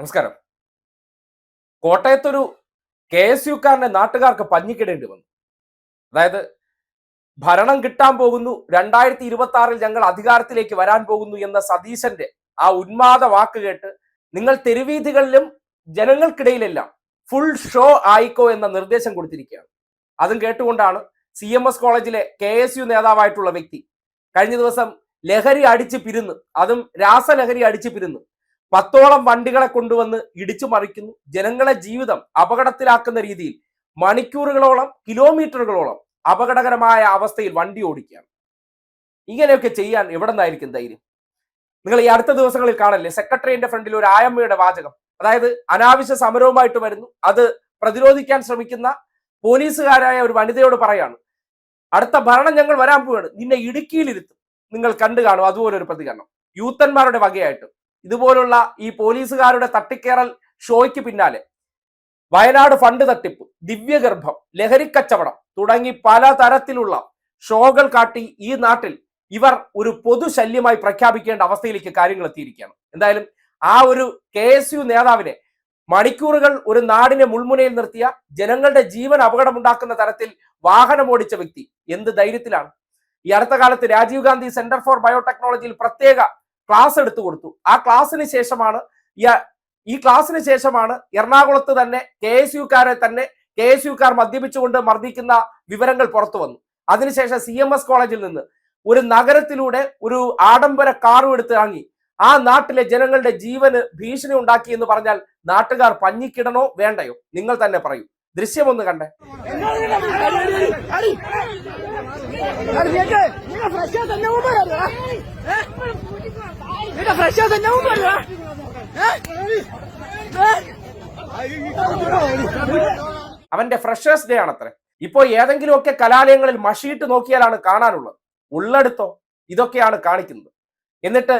നമസ്കാരം. കോട്ടയത്തൊരു K S യുക്കാരനെ നാട്ടുകാർക്ക് പഞ്ഞിക്കിടേണ്ടി വന്നു. അതായത് ഭരണം കിട്ടാൻ പോകുന്നു രണ്ടായിരത്തി ഇരുപത്തി ആറിൽ ഞങ്ങൾ അധികാരത്തിലേക്ക് വരാൻ പോകുന്നു എന്ന സതീശന്റെ ആ ഉന്മാദ വാക്ക് കേട്ട് നിങ്ങൾ തെരുവീഥികളിലും ജനങ്ങൾക്കിടയിലെല്ലാം ഫുൾ ഷോ ആയിക്കോ എന്ന നിർദ്ദേശം കൊടുത്തിരിക്കുകയാണ്. അതും കേട്ടുകൊണ്ടാണ് സി എം എസ് കോളേജിലെ കെ എസ് യു നേതാവായിട്ടുള്ള വ്യക്തി കഴിഞ്ഞ ദിവസം ലഹരി അടിച്ച് പിരുന്ന് അതും രാസലഹരി അടിച്ച് പിരുന്ന് പത്തോളം വണ്ടികളെ കൊണ്ടുവന്ന് ഇടിച്ചു മറിക്കുന്നു. ജനങ്ങളെ ജീവിതം അപകടത്തിലാക്കുന്ന രീതിയിൽ മണിക്കൂറുകളോളം കിലോമീറ്ററുകളോളം അപകടകരമായ അവസ്ഥയിൽ വണ്ടി ഓടിക്കുകയാണ്. ഇങ്ങനെയൊക്കെ ചെയ്യാൻ എവിടെ നിന്നായിരിക്കും ധൈര്യം? നിങ്ങൾ ഈ അടുത്ത ദിവസങ്ങളിൽ കാണല്ലേ സെക്രട്ടറിയുടെ ഫ്രണ്ടിൽ ഒരു ആയമ്മയുടെ വാചകം. അതായത് അനാവശ്യ സമരവുമായിട്ട് വരുന്നു. അത് പ്രതിരോധിക്കാൻ ശ്രമിക്കുന്ന പോലീസുകാരായ ഒരു വനിതയോട് പറയാണ്. അടുത്ത ഭരണം ഞങ്ങൾ വരാൻ പോവുകയാണ്. നിന്നെ ഇടുക്കിയിലിരുത്തും. നിങ്ങൾ കണ്ടു കാണും. അതുപോലെ ഒരു പ്രതികരണം. യൂത്തന്മാരുടെ വകയായിട്ട്. ഇതുപോലുള്ള ഈ പോലീസുകാരുടെ തട്ടിക്കേറൽ ഷോയ്ക്ക് പിന്നാലെ. വയനാട് ഫണ്ട് തട്ടിപ്പ് ദിവ്യഗർഭം ലഹരിക്കച്ചവടം തുടങ്ങി പല തരത്തിലുള്ള ഷോകൾ കാട്ടി ഈ നാട്ടിൽ ഇവർ ഒരു പൊതുശല്യമായി പ്രഖ്യാപിക്കേണ്ട അവസ്ഥയിലേക്ക് കാര്യങ്ങൾ എത്തിയിരിക്കുകയാണ്. എന്തായാലും ആ ഒരു കെ എസ് യു നേതാവിനെ മണിക്കൂറുകൾ ഒരു നാടിനെ മുൾമുനയിൽ നിർത്തിയ ജനങ്ങളുടെ ജീവൻ അപകടമുണ്ടാക്കുന്ന തരത്തിൽ വാഹനം ഓടിച്ച വ്യക്തി എന്ത് ധൈര്യത്തിലാണ്? ഈ അടുത്ത കാലത്ത് രാജീവ് ഗാന്ധി സെന്റർ ഫോർ ബയോടെക്നോളജിയിൽ പ്രത്യേക ക്ലാസ് എടുത്തു കൊടുത്തു ആ ക്ലാസ്സിന് ശേഷമാണ് ഈ- ക്ലാസ്സിന് ശേഷമാണ് എറണാകുളത്ത് തന്നെ കെ എസ് യുക്കാരെ തന്നെ കെ എസ് യുക്കാർ മദ്യപിച്ചുകൊണ്ട് മർദ്ദിക്കുന്ന വിവരങ്ങൾ പുറത്തു വന്നു അതിനുശേഷം സി എം എസ് കോളേജിൽ നിന്ന് ഒരു നഗരത്തിലൂടെ ഒരു ആഡംബര കാറും എടുത്ത് വാങ്ങി ആ നാട്ടിലെ ജനങ്ങളുടെ ജീവന് ഭീഷണി ഉണ്ടാക്കി എന്ന് പറഞ്ഞാൽ നാട്ടുകാർ പഞ്ഞിക്കിടണോ വേണ്ടയോ നിങ്ങൾ തന്നെ പറയൂ ദൃശ്യം ഒന്ന് കണ്ടേ നിങ്ങൾ ഫ്രഷ് തന്നെ മുമ്പ് അവന്റെ ഫ്രഷേഴ്സ് ഡേ ആണത്രേ. ഇപ്പോ ഏതെങ്കിലുമൊക്കെ കലാലയങ്ങളിൽ മഷിയിട്ട് നോക്കിയാലാണ് കാണാനുള്ളത്. ഉള്ളെടുത്തോ ഇതൊക്കെയാണ് കാണിക്കുന്നത്. എന്നിട്ട്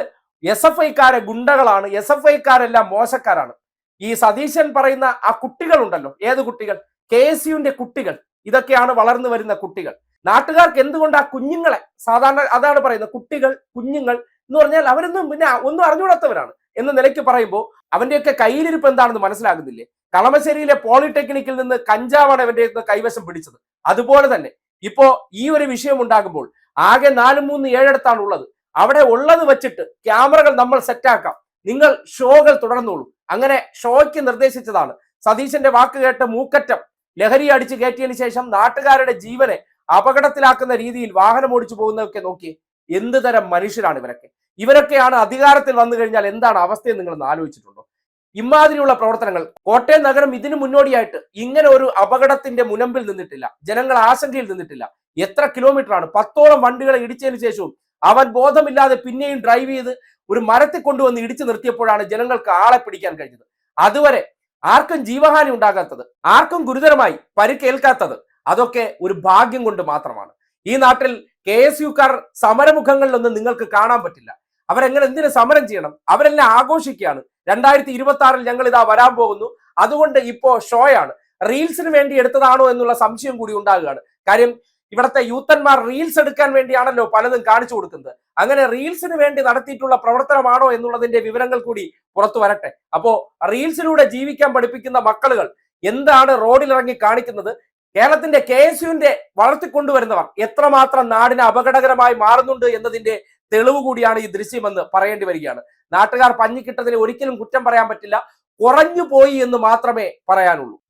എസ് എഫ് ഐക്കാരെ ഗുണ്ടകളാണ് എസ് എഫ് ഐക്കാരെല്ലാം മോശക്കാരാണ്. ഈ സതീശൻ പറയുന്ന ആ കുട്ടികളുണ്ടല്ലോ. ഏത് കുട്ടികൾ? കെ എസ് യുവിന്റെ കുട്ടികൾ. ഇതൊക്കെയാണ് വളർന്നു വരുന്ന കുട്ടികൾ. നാട്ടുകാർക്ക് എന്തുകൊണ്ട് ആ കുഞ്ഞുങ്ങളെ സാധാരണ അതാണ് പറയുന്നത് കുട്ടികൾ കുഞ്ഞുങ്ങൾ എന്ന് പറഞ്ഞാൽ അവരൊന്നും പിന്നെ ഒന്നും അറിഞ്ഞുകൂടാത്തവരാണ് എന്ന നിലയ്ക്ക് പറയുമ്പോൾ അവന്റെയൊക്കെ കയ്യിലിരിപ്പ് എന്താണെന്ന് മനസ്സിലാകുന്നില്ലേ? കളമശ്ശേരിയിലെ പോളിടെക്നിക്കിൽ നിന്ന് കഞ്ചാവാണ് അവന്റെ കൈവശം പിടിച്ചത്. അതുപോലെ തന്നെ ഇപ്പോ ഈ ഒരു വിഷയം ഉണ്ടാകുമ്പോൾ ആകെ നാലും മൂന്ന് ഏഴെടുത്താണ് ഉള്ളത്. അവിടെ ഉള്ളത് വെച്ചിട്ട് ക്യാമറകൾ നമ്മൾ സെറ്റാക്കാം നിങ്ങൾ ഷോകൾ തുടർന്നോളൂ. അങ്ങനെ ഷോയ്ക്ക് നിർദ്ദേശിച്ചതാണ്. സതീശന്റെ വാക്ക് കേട്ട് മൂക്കറ്റം ലഹരി അടിച്ചു കയറ്റിയതിനു ശേഷം നാട്ടുകാരുടെ ജീവനെ അപകടത്തിലാക്കുന്ന രീതിയിൽ വാഹനം ഓടിച്ചു പോകുന്നതൊക്കെ നോക്കി എന്ത് തരം മനുഷ്യരാണ് ഇവരൊക്കെ? ഇവരൊക്കെയാണ് അധികാരത്തിൽ വന്നു കഴിഞ്ഞാൽ എന്താണ് അവസ്ഥയെന്ന് നിങ്ങൾ ആലോചിച്ചിട്ടുണ്ടോ? ഇമാതിരിയുള്ള പ്രവർത്തനങ്ങൾ കോട്ടയം നഗരം ഇതിനു മുന്നോടിയായിട്ട് ഇങ്ങനെ ഒരു അപകടത്തിന്റെ മുനമ്പിൽ നിന്നിട്ടില്ല. ജനങ്ങൾ ആശങ്കയിൽ നിന്നിട്ടില്ല. എത്ര കിലോമീറ്റർ ആണ് പത്തോളം വണ്ടികളെ ഇടിച്ചതിന് ശേഷവും അവൻ ബോധമില്ലാതെ പിന്നെയും ഡ്രൈവ് ചെയ്ത് ഒരു മരത്തിൽ കൊണ്ടുവന്ന് ഇടിച്ചു നിർത്തിയപ്പോഴാണ് ജനങ്ങൾക്ക് ആളെ പിടിക്കാൻ കഴിഞ്ഞത്. അതുവരെ ആർക്കും ജീവഹാനി ഉണ്ടാകാത്തത് ആർക്കും ഗുരുതരമായി പരിക്കേൽക്കാത്തത് അതൊക്കെ ഒരു ഭാഗ്യം കൊണ്ട് മാത്രമാണ്. ഈ നാട്ടിൽ കെ എസ് യുക്കാർ സമരമുഖങ്ങളിലൊന്നും നിങ്ങൾക്ക് കാണാൻ പറ്റില്ല. അവരെങ്ങനെ എന്തിനു സമരം ചെയ്യണം? അവരെല്ലാം ആഘോഷിക്കുകയാണ്. രണ്ടായിരത്തി ഇരുപത്തി ആറിൽ ഞങ്ങൾ ഇതാ വരാൻ പോകുന്നു. അതുകൊണ്ട് ഇപ്പോ ഷോയാണ്. റീൽസിന് വേണ്ടി എടുത്തതാണോ എന്നുള്ള സംശയം കൂടി ഉണ്ടാകുകയാണ്. കാര്യം ഇവിടുത്തെ യൂത്തന്മാർ റീൽസ് എടുക്കാൻ വേണ്ടിയാണല്ലോ പലതും കാണിച്ചു കൊടുക്കുന്നത്. അങ്ങനെ റീൽസിന് വേണ്ടി നടത്തിയിട്ടുള്ള പ്രവർത്തനമാണോ എന്നുള്ളതിന്റെ വിവരങ്ങൾ കൂടി പുറത്തു വരട്ടെ. അപ്പോ റീൽസിലൂടെ ജീവിക്കാൻ പഠിപ്പിക്കുന്ന മക്കളുകൾ എന്താണ് റോഡിലിറങ്ങി കാണിക്കുന്നത്? കേരളത്തിന്റെ കെ എസ് യുവിന്റെ വളർത്തിക്കൊണ്ടുവരുന്നവർ എത്രമാത്രം നാടിന് അപകടകരമായി മാറുന്നുണ്ട് എന്നതിന്റെ തെളിവ് കൂടിയാണ് ഈ ദൃശ്യമെന്ന് പറയേണ്ടി വരികയാണ്. നാട്ടുകാർ പഞ്ഞിക്കിട്ടതിന് ഒരിക്കലും കുറ്റം പറയാൻ പറ്റില്ല. കുറഞ്ഞു പോയി എന്ന് മാത്രമേ പറയാനുള്ളൂ.